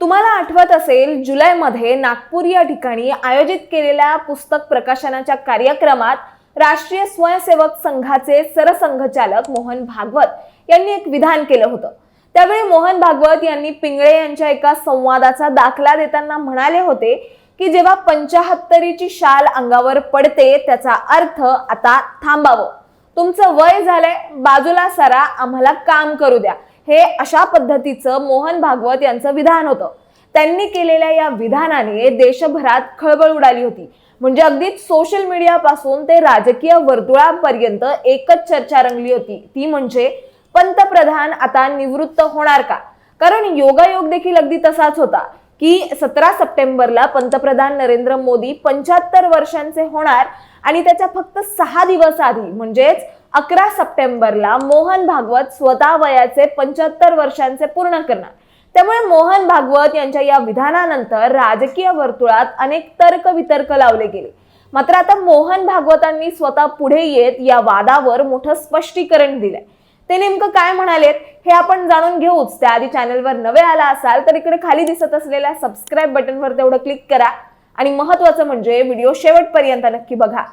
तुम्हाला आठवत असेल जुलैमध्ये नागपूर या ठिकाणी आयोजित केलेल्या पुस्तक प्रकाशनाच्या कार्यक्रमात राष्ट्रीय स्वयंसेवक संघाचे सरसंघचालक मोहन भागवत यांनी एक विधान केलं होतं. त्यावेळी मोहन भागवत यांनी पिंगळे यांच्या एका संवादाचा दाखला देताना म्हणाले होते की जेव्हा पंचाहत्तरीची शाल अंगावर पडते त्याचा अर्थ आता थांबावं. तुमचं वय झालंय बाजूला सरा आम्हाला काम करू द्या. हे अशा पद्धतीचं मोहन भागवत यांचं विधान होतं. त्यांनी केलेल्या या विधानाने देशभरात खळबळ उडाली होती. म्हणजे अगदीच सोशल मीडियापासून ते राजकीय वर्तुळापर्यंत एकच चर्चा रंगली होती. ती म्हणजे पंतप्रधान आता निवृत्त होणार का? कारण योगायोग देखील अगदी तसाच होता की सतरा सप्टेंबरला पंतप्रधान नरेंद्र मोदी पंच्याहत्तर वर्षांचे होणार आणि त्याच्या फक्त सहा दिवस आधी म्हणजेच अकरा सप्टेंबरला मोहन भागवत स्वतः वयाचे पंच्याहत्तर वर्षांचे पूर्ण करणार. त्यामुळे मोहन भागवत यांच्या या विधानानंतर राजकीय वर्तुळात अनेक तर्क वितर्क लावले गेले. मात्र आता मोहन भागवतांनी स्वतः पुढे येत या वादावर मोठं स्पष्टीकरण दिलंय. ते नेमकं काय म्हणालेत हे आपण जाणून घेऊच. त्याआधी चॅनलवर नवे आला असाल तर इकडे खाली दिसत असलेल्या सबस्क्राईब बटनवर तेवढं क्लिक करा. आणि महत्वाचं म्हणजे व्हिडिओ शेवटपर्यंत नक्की बघा.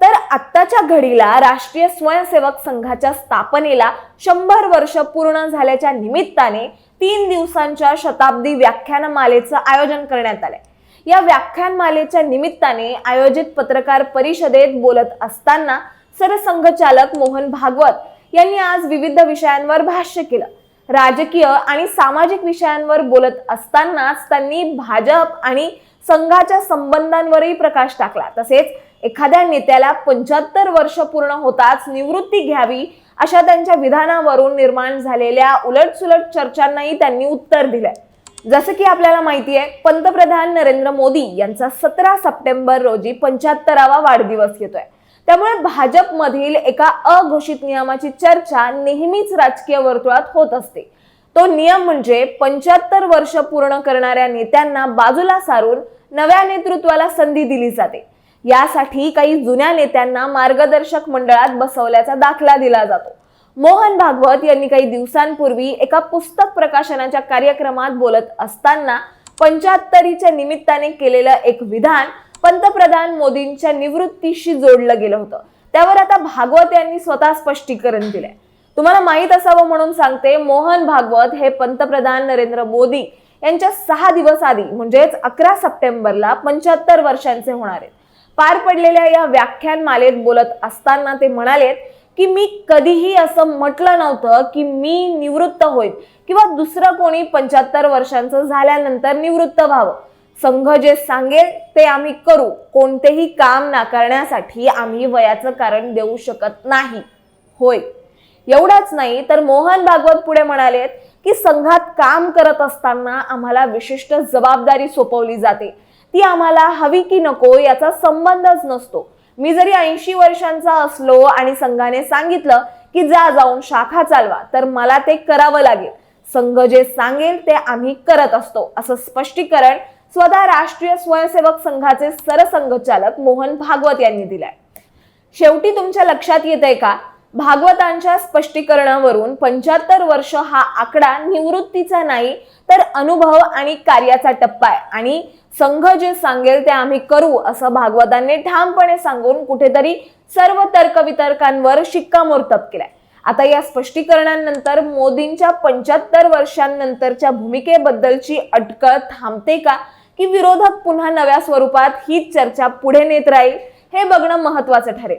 तर आत्ताच्या घडीला राष्ट्रीय स्वयंसेवक संघाच्या स्थापनेला शंभर वर्ष पूर्ण झाल्याच्या निमित्ताने तीन दिवसांच्या शताब्दी व्याख्यानमालेचं आयोजन करण्यात आलंय. या व्याख्यानमालेच्या निमित्ताने आयोजित पत्रकार परिषदेत बोलत असताना सरसंघचालक मोहन भागवत यांनी आज विविध विषयांवर भाष्य केलं. राजकीय आणि सामाजिक विषयांवर बोलत असतानाच त्यांनी भाजप आणि संघाच्या संबंधांवरही प्रकाश टाकला. तसेच एखाद्या नेत्याला पंच्याहत्तर वर्ष पूर्ण होताच निवृत्ती घ्यावी अशा त्यांच्या विधानावरून निर्माण झालेल्या उलटसुलट चर्चांनाही त्यांनी उत्तर दिलंय. जसं की आपल्याला माहिती आहे पंतप्रधान नरेंद्र मोदी यांचा सतरा सप्टेंबर रोजी पंच्याहत्तरावा वाढदिवस येतोय. त्यामुळे भाजपमधील एका अघोषित नियमाची चर्चा नेहमीच राजकीय वर्तुळात होत असते. तो नियम म्हणजे पंच्याहत्तर वर्ष पूर्ण करणाऱ्या नेत्यांना बाजूला सारून नव्या नेतृत्वाला संधी दिली जाते. यासाठी काही जुन्या नेत्यांना मार्गदर्शक मंडळात बसवल्याचा दाखला दिला जातो. मोहन भागवत यांनी काही दिवसांपूर्वी एका पुस्तक प्रकाशनाच्या कार्यक्रमात बोलत असताना पंच्याहत्तरीच्या निमित्ताने केलेलं एक विधान पंतप्रधान मोदींच्या निवृत्तीशी जोडलं गेलं होतं. त्यावर आता भागवत यांनी स्वतः स्पष्टीकरण दिलंय. तुम्हाला माहीत असावं म्हणून सांगते मोहन भागवत हे पंतप्रधान नरेंद्र मोदी यांच्या सहा दिवस आधी म्हणजेच अकरा सप्टेंबरला पंच्याहत्तर वर्षांचे होणार आहेत. पार पडलेल्या या व्याख्यान मालेत बोलत असताना ते म्हणालेत की मी कधीही असं म्हटलं नव्हतं की मी निवृत्त होईल किंवा दुसरं कोणी पंच्याहत्तर वर्षांचं झाल्यानंतर निवृत्त व्हावं. संघ जे सांगेल ते आम्ही करू. कोणतेही काम नाकारण्यासाठी आम्ही वयाचं कारण देऊ शकत नाही. होय. एवढंच नाही तर मोहन भागवत पुढे म्हणालेत की संघात काम करत असताना आम्हाला विशिष्ट जबाबदारी सोपवली जाते. ती आम्हाला हवी की नको याचा संबंधच नसतो. मी जरी ऐंशी वर्षांचा असलो आणि संघाने सांगितलं की जा जाऊन शाखा चालवा तर मला ते करावं लागेल. संघ जे सांगेल ते आम्ही करत असतो असं स्पष्टीकरण स्वतः राष्ट्रीय स्वयंसेवक संघाचे सरसंघचालक मोहन भागवत यांनी दिलंय. शेवटी तुमच्या लक्षात येत आहे का? भागवतांच्या स्पष्टीकरणावरून पंच्याहत्तर वर्ष हा आकडा निवृत्तीचा नाही तर अनुभव आणि कार्याचा टप्पा आहे. आणि संघ जे सांगेल ते आम्ही करू असं भागवतांनी ठामपणे सांगून कुठेतरी सर्व तर्कवितर्कांवर शिक्कामोर्तब केलाय. आता या स्पष्टीकरणानंतर मोदींच्या पंच्याहत्तर वर्षांनंतरच्या भूमिकेबद्दलची अटकळ थांबते का? की विरोधक पुन्हा नव्या स्वरूपात ही चर्चा पुढे नेत राहील? हे बघणं महत्वाचं ठरेल.